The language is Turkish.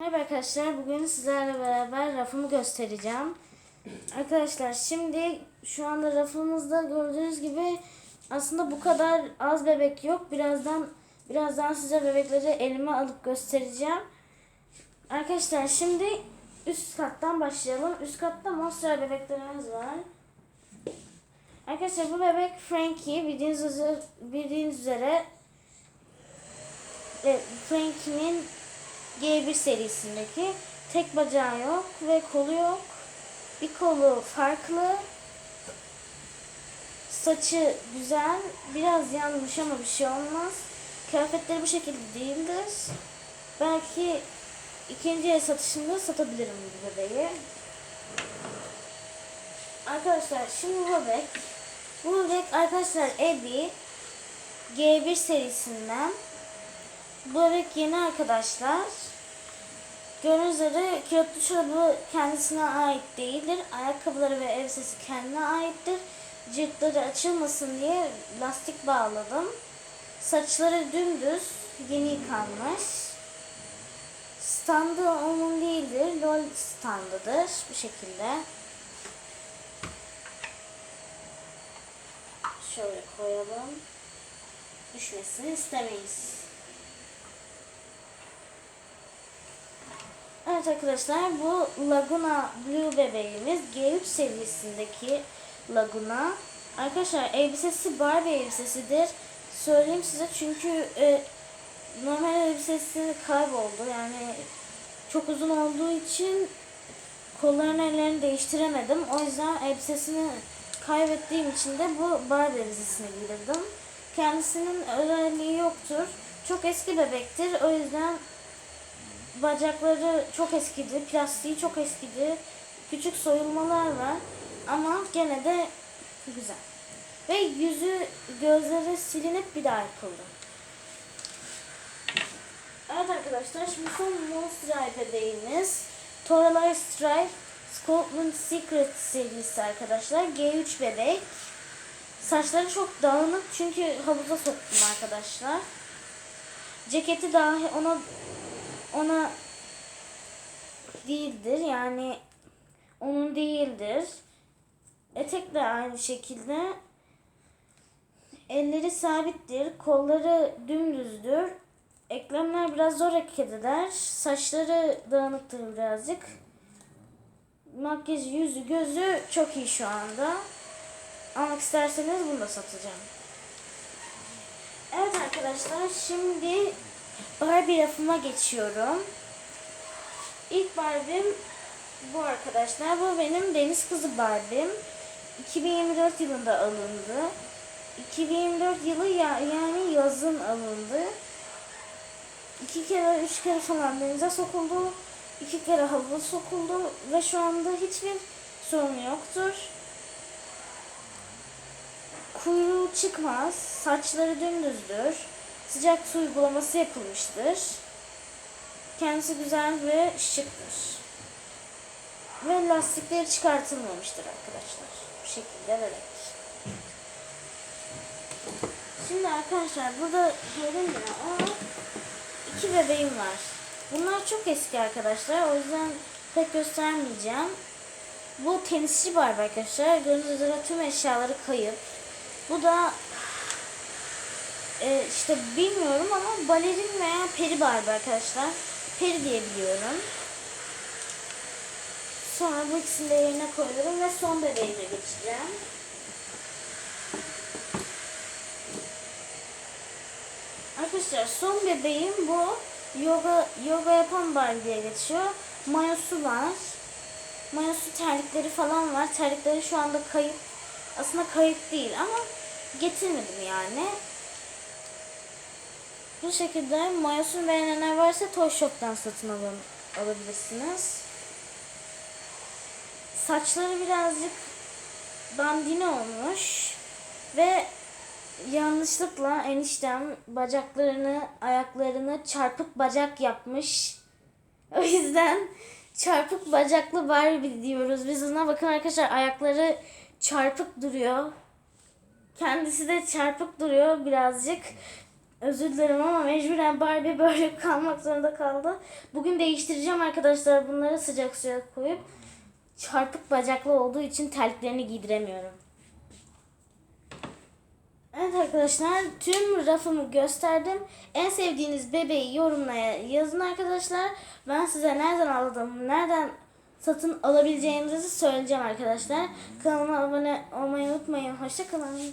Merhaba arkadaşlar. Bugün sizlerle beraber rafımı göstereceğim. Arkadaşlar şimdi şu anda rafımızda gördüğünüz gibi aslında bu kadar az bebek yok. Birazdan birazdan size bebekleri elime alıp göstereceğim. Arkadaşlar şimdi üst kattan başlayalım. Üst katta monster bebeklerimiz var. Arkadaşlar bu bebek Frankie bildiğiniz üzere, bildiğiniz üzere e, Frankie'nin G1 serisindeki tek bacağı yok ve kolu yok. Bir kolu farklı. Saçı güzel. Biraz yanmış ama bir şey olmaz. Kıyafetleri bu şekilde değildir. Belki ikinci el satışında satabilirim bu bebeği. Arkadaşlar şimdi bu bebek. Bu bebek arkadaşlar Abby G1 serisinden. Bebek yeni arkadaşlar. Gördüğünüz üzere kilotlu çorabı kendisine ait değildir. Ayakkabıları ve elbisesi kendine aittir. Ciltleri açılmasın diye lastik bağladım. Saçları dümdüz, yeni yıkanmış. Standı onun değildir. LOL standıdır. Bu şekilde. Şöyle koyalım. Düşmesini istemeyiz. Evet arkadaşlar bu Laguna Blue bebeğimiz G3 serisindeki Laguna. Arkadaşlar elbisesi Barbie elbisesidir. Söyleyeyim size çünkü e, normal elbisesi kayboldu. Yani çok uzun olduğu için kollarını ellerini değiştiremedim. O yüzden elbisesini kaybettiğim için de bu Barbie elbisesini giydirdim. Kendisinin özelliği yoktur. Çok eski bebektir. O yüzden bacakları çok eskidi, plastiği çok eskidi. Küçük soyulmalar var ama gene de güzel. Ve yüzü, gözleri silinip bir daha yapıldı. Evet arkadaşlar şimdi son Monster bebeğimiz Toralay Stripe Scotland Secret serisi arkadaşlar. G3 bebek. Saçları çok dağınık çünkü havuza soktum arkadaşlar. Ceketi dahi ona ona değildir. Yani onun değildir. Etek de aynı şekilde. Elleri sabittir. Kolları dümdüzdür. Eklemler biraz zor hareket eder. Saçları dağınıktır birazcık. Makyaj, yüzü, gözü çok iyi şu anda. Almak isterseniz bunu da satacağım. Evet arkadaşlar şimdi Barbie rafıma geçiyorum. İlk Barbie'm bu arkadaşlar. Bu benim Deniz Kızı Barbie'm. 2024 yılında alındı. 2024 yılı ya, yani yazın alındı. İki kere, üç kere falan denize sokuldu. iki kere havuza sokuldu ve şu anda hiçbir sorun yoktur. Kuyruğu çıkmaz, saçları dümdüzdür. Sıcak su uygulaması yapılmıştır. Kendisi güzel ve şıktır. Ve lastikleri çıkartılmamıştır arkadaşlar. Bu şekilde bebek. Şimdi arkadaşlar burada görün ya ama iki bebeğim var. Bunlar çok eski arkadaşlar. O yüzden pek göstermeyeceğim. Bu tenisçi Barbie arkadaşlar. Gördüğünüz üzere tüm eşyaları kayıp. Bu da e, işte bilmiyorum ama balerin veya peri Barbie arkadaşlar. Peri diye biliyorum. Sonra bu ikisini de yerine koyuyorum ve son bebeğime geçeceğim. Arkadaşlar son bebeğim bu. Yoga yoga yapan Barbie diye geçiyor. Mayosu var. Mayosu terlikleri falan var. Terlikleri şu anda kayıp. Aslında kayıp değil ama getirmedim yani. Bu şekilde mayosunu beğenenler varsa Toy Shop'tan satın alın, alabilirsiniz. Saçları birazcık dandini olmuş ve yanlışlıkla eniştem bacaklarını, ayaklarını çarpık bacak yapmış. O yüzden çarpık bacaklı Barbie diyoruz. Biz ona bakın arkadaşlar ayakları çarpık duruyor. Kendisi de çarpık duruyor birazcık. Özür dilerim ama mecburen Barbie böyle kalmak zorunda kaldı. Bugün değiştireceğim arkadaşlar bunları sıcak suya koyup çarpık bacaklı olduğu için terliklerini giydiremiyorum. Evet arkadaşlar tüm rafımı gösterdim. En sevdiğiniz bebeği yorumlara yazın arkadaşlar. Ben size nereden aldım, nereden satın alabileceğinizi söyleyeceğim arkadaşlar. Kanalıma abone olmayı unutmayın. Hoşçakalın.